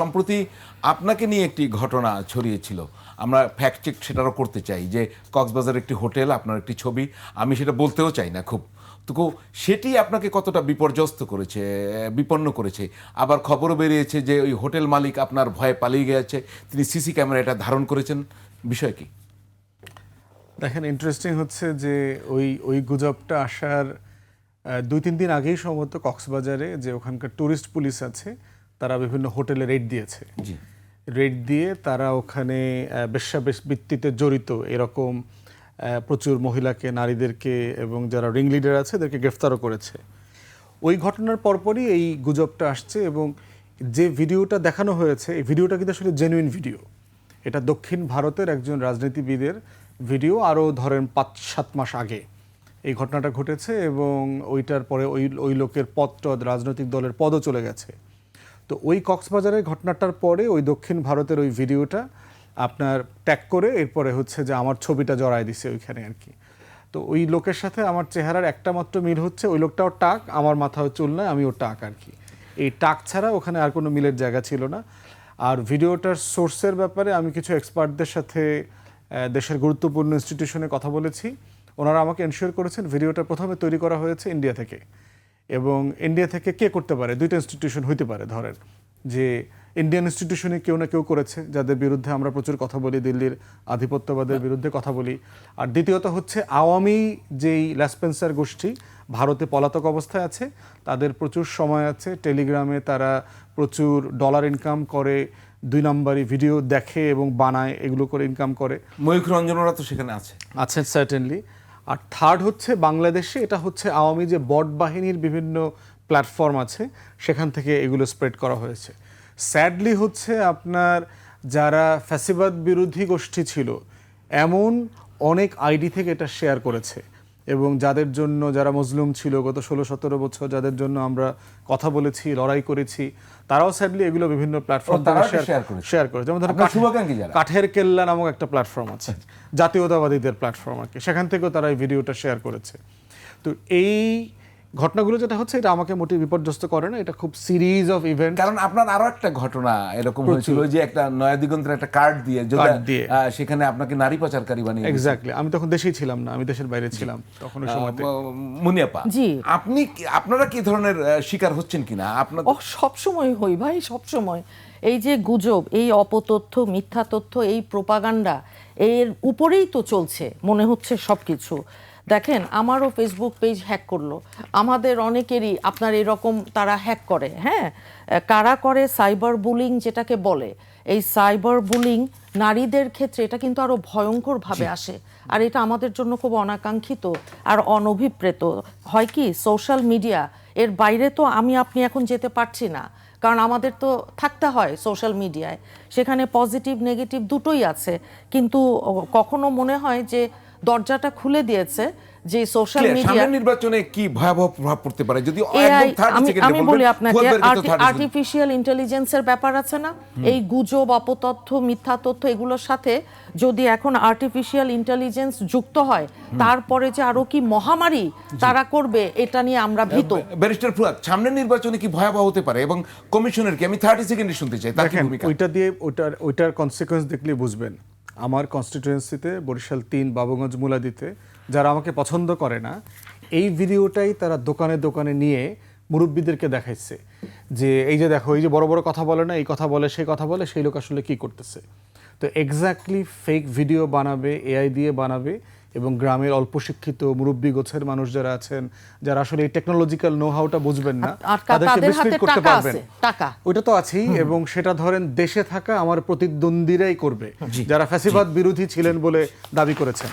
সম্প্রতি আপনাকে নিয়ে একটি ঘটনা ছড়িয়েছিল। আমরা ফ্যাক্ট চেক সেটারও করতে চাই যে কক্সবাজার একটি হোটেল, আপনার একটি ছবি, আমি সেটা বলতেও চাই না খুব। তো সেটি আপনাকে কতটা বিপর্যস্ত করেছে বিপন্ন করেছে? আবার খবরও বেরিয়েছে যে ওই হোটেল মালিক আপনার ভয়ে পালিয়ে গেছে। তিনি সিসি ক্যামেরা এটা ধারণ করেছেন। বিষয় কি? দেখেন ইন্টারেস্টিং হচ্ছে যে ওই ওই গুজবটা আসার দুই, তিন দিন আগেই সম্ভবত কক্সবাজারে যে ওখানকার ট্যুরিস্ট পুলিশ আছে তারা বিভিন্ন হোটেলে রেড দিয়েছে। রেড দিয়ে তারা ওখানে আহ, বেশ্যাবৃত্তিতে জড়িত এরকম প্রচুর মহিলাকে নারীদেরকে এবং যারা রিং লিডার আছে এদেরকে গ্রেফতারও করেছে। ওই ঘটনার পরপরই এই গুজবটা আসছে এবং যে ভিডিওটা দেখানো হয়েছে এই ভিডিওটা কিন্তু আসলে জেনুইন ভিডিও এটা দক্ষিণ ভারতের একজন রাজনীতিবিদের ভিডিও আরও ধরেন পাঁচ সাত মাস আগে এই ঘটনাটা ঘটেছে এবং ওইটার পরে ওই ওই লোকের পদ টদ রাজনৈতিক দলের পদও চলে গেছে। তো ওই কক্সবাজারের ঘটনাটার পরে ওই দক্ষিণ ভারতের ওই ভিডিওটা আপনার ট্যাগ করে এরপরে হচ্ছে যে আমার ছবিটা জড়ায় দিছে ওইখানে আর কি। তো ওই লোকের সাথে আমার চেহারার একটা মাত্র মিল হচ্ছে, ওই লোকটাও টাক, আমার মাথাও চুল নয়, আমিও টাক আর কি। এই টাক ছাড়া ওখানে আর কোনো মিলের জায়গা ছিল না। আর ভিডিওটার সোর্সের ব্যাপারে আমি কিছু এক্সপার্টদের সাথে দেশের গুরুত্বপূর্ণ ইনস্টিটিউশনে কথা বলেছি। ওনারা আমাকে এনশিওর করেছেন ভিডিওটা প্রথমে তৈরি করা হয়েছে ইন্ডিয়া থেকে। এবং ইন্ডিয়া থেকে কে করতে পারে? দুইটা ইনস্টিটিউশন হইতে পারে ধরেন। যে ইন্ডিয়ান ইনস্টিটিউশনে কেউ না কেউ করেছে যাদের বিরুদ্ধে আমরা প্রচুর কথা বলি দিল্লির আধিপত্যবাদের বিরুদ্ধে কথা বলি। আর দ্বিতীয়ত হচ্ছে আওয়ামী যেই ল্যাসপেন্সার গোষ্ঠী ভারতে পলাতক অবস্থায় আছে তাদের প্রচুর সময় আছে। টেলিগ্রামে তারা প্রচুর ডলার ইনকাম করে দুই নম্বরই ভিডিও দেখে এবং বানায় এগুলো করে ইনকাম করে। ময়ূখ রঞ্জনরা তো সেখানে আছে। আছেন সার্টেনলি আর থার্ড হচ্ছে বাংলাদেশে, এটা হচ্ছে আওয়ামী যে বট বাহিনীর বিভিন্ন প্ল্যাটফর্ম আছে, সেখান থেকে এগুলো স্প্রেড করা হয়েছে। স্যাডলি হচ্ছে আপনার যারা ফ্যাসিবাদ বিরোধী গোষ্ঠী ছিল, এমন অনেক আইডি থেকে এটা শেয়ার করেছে। এবং যাদের জন্য যারা মজলুম ছিল গত ষোলো সতেরো বছর যাদের জন্য আমরা কথা বলেছি লড়াই করেছি তারাও স্যাডলি এগুলো বিভিন্ন প্ল্যাটফর্ম? শেয়ার করে যেমন ধরো? কাঠের কেল্লা নামক একটা প্ল্যাটফর্ম আছে জাতীয়তাবাদীদের প্ল্যাটফর্ম আর কি সেখান থেকেও তারা এই ভিডিওটা শেয়ার করেছে তো এই ঘটনাগুলো যেটা হচ্ছে এটা আমাকে মোটেই বিপর্যস্ত করে না। এটা খুব সিরিজ অফ ইভেন্ট কারণ আপনার আরও একটা ঘটনা এরকম হয়েছিল যে একটা নয়া দিগন্তের একটা কার্ড দিয়ে সেখানে আপনাকে নারী পাচারকারী বানিয়ে। এক্স্যাক্টলি আমি তখন দেশেই ছিলাম না আমি দেশের বাইরে ছিলাম তখন ওই সময়তে। মুনিয়াপা জি। আপনি আপনারা কি ধরনের শিকার হচ্ছেন কিনা? আপনার ও সবসময় হই ভাই সবসময় এই যে গুজব এই অপতথ্য মিথ্যা তথ্য এই প্রোপাগান্ডা এর উপরেই তো চলছে মনে হচ্ছে সব কিছু দেখেন আমারও ফেসবুক পেজ হ্যাক করল। আমাদের অনেকেরই আপনার এরকম তারা হ্যাক করে হ্যাঁ? কারা করে? সাইবার বুলিং যেটাকে বলে। এই সাইবার বুলিং নারীদের ক্ষেত্রে এটা কিন্তু আরও ভয়ঙ্করভাবে আসে। আর এটা আমাদের জন্য খুব অনাকাঙ্ক্ষিত আর অনভিপ্রেত। হয় কি? সোশ্যাল মিডিয়া এর বাইরে তো আমি আপনি এখন যেতে পারছি না। কারণ আমাদের তো থাকতে হয় সোশ্যাল মিডিয়ায় সেখানে পজিটিভ নেগেটিভ দুটোই আছে। কিন্তু কখনো মনে হয় যে দরজাটা খুলে দিয়েছে যে সোশ্যাল মিডিয়া নির্বাচনে কি ভয়াবহ প্রভাব পড়তে পারে? যদি 30 আমি বলি আপনাকে 30। আর্টিফিশিয়াল ইন্টেলিজেন্সের ব্যাপার আছে না? এই গুজব অপতথ্য মিথ্যা তথ্য এগুলোর সাথে যদি এখন আর্টিফিশিয়াল ইন্টেলিজেন্স যুক্ত হয় তারপরে যে আরও কি মহামারী তারা করবে এটা নিয়ে আমরা ভীত। ব্যারিস্টার ফুয়াদ সামনের নির্বাচনে কি ভয়াবহ হতে পারে? এবং কমিশনের কি? আমি থার্টি সেকেন্ডে শুনতে চাই তার ভূমিকা? ওইটা দিয়ে ওইটার ওইটার কনসিকোয়েন্স দেখলে বুঝবেন। আমার কনস্টিটুয়েন্সিতে বরিশাল তিন, বাবুগঞ্জ, মুলাদিতে, যারা আমাকে পছন্দ করে না, এই ভিডিওটাই তারা দোকানে দোকানে নিয়ে মুরব্বীদেরকে দেখাইছে। যে এই যে দেখো, এই যে বড় বড় কথা বলে না, এই কথা বলে, সেই কথা বলে, সেই লোক আসলে কী করতেছে? তো এক্স্যাক্টলি ফেক ভিডিও বানাবে এআই দিয়ে বানাবে এবং গ্রামের অল্প শিক্ষিত মুরব্বী গোছের মানুষ যারা আছেন যারা আসলে এই টেকনোলজিক্যাল নো হাউটা বুঝবেন না তাদেরকে বিস্তৃত করতে পারবেন। টাকা। ওইটা তো আছেই এবং সেটা ধরেন দেশে থাকা আমার প্রতিদ্বন্দ্বীরাই করবে যারা ফ্যাসিবাদ বিরোধী ছিলেন বলে দাবি করেছেন।